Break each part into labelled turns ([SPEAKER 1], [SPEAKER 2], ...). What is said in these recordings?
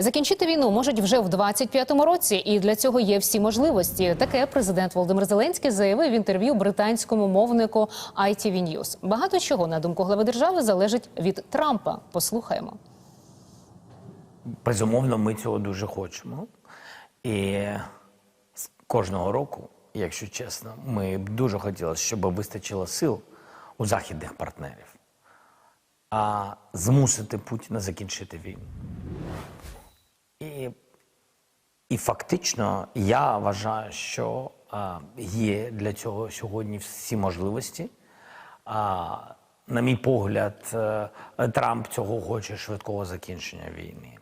[SPEAKER 1] Закінчити війну можуть вже в 25-му році, і для цього є всі можливості. Таке президент Володимир Зеленський заявив в інтерв'ю британському мовнику ITV News. Багато чого на думку глави держави залежить від Трампа. Послухаємо.
[SPEAKER 2] Безумовно, ми цього дуже хочемо. І кожного року, якщо чесно, ми б дуже хотіли, щоб вистачило сил у західних партнерів, а змусити Путіна закінчити війну. І, і фактично я вважаю, що є для цього сьогодні всі можливості. А, на мій погляд, е, Трамп цього хоче швидкого закінчення війни.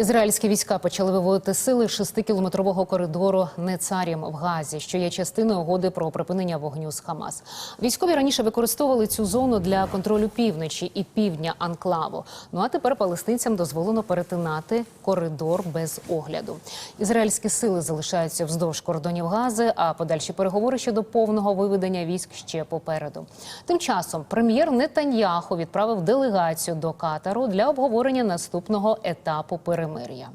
[SPEAKER 1] Ізраїльські війська почали виводити сили шестикілометрового коридору Нецарім в Газі, що є частиною угоди про припинення вогню з Хамас. Військові раніше використовували цю зону для контролю півночі і півдня анклаву. Ну а тепер палестинцям дозволено перетинати коридор без огляду. Ізраїльські сили залишаються вздовж кордонів Гази, а подальші переговори щодо повного виведення військ ще попереду. Тим часом прем'єр Нетаньяху відправив делегацію до Катару для обговорення наступного етапу перемир'я.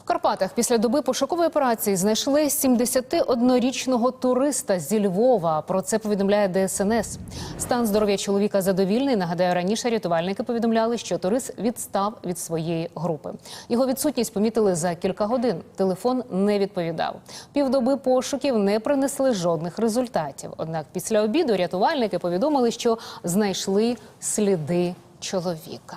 [SPEAKER 1] В Карпатах після доби пошукової операції знайшли 71-річного туриста зі Львова. Про це повідомляє ДСНС. Стан здоров'я чоловіка задовільний. Нагадаю, раніше рятувальники повідомляли, що турист відстав від своєї групи. Його відсутність помітили за кілька годин. Телефон не відповідав. Півдоби пошуків не принесли жодних результатів. Однак після обіду рятувальники повідомили, що знайшли сліди чоловіка.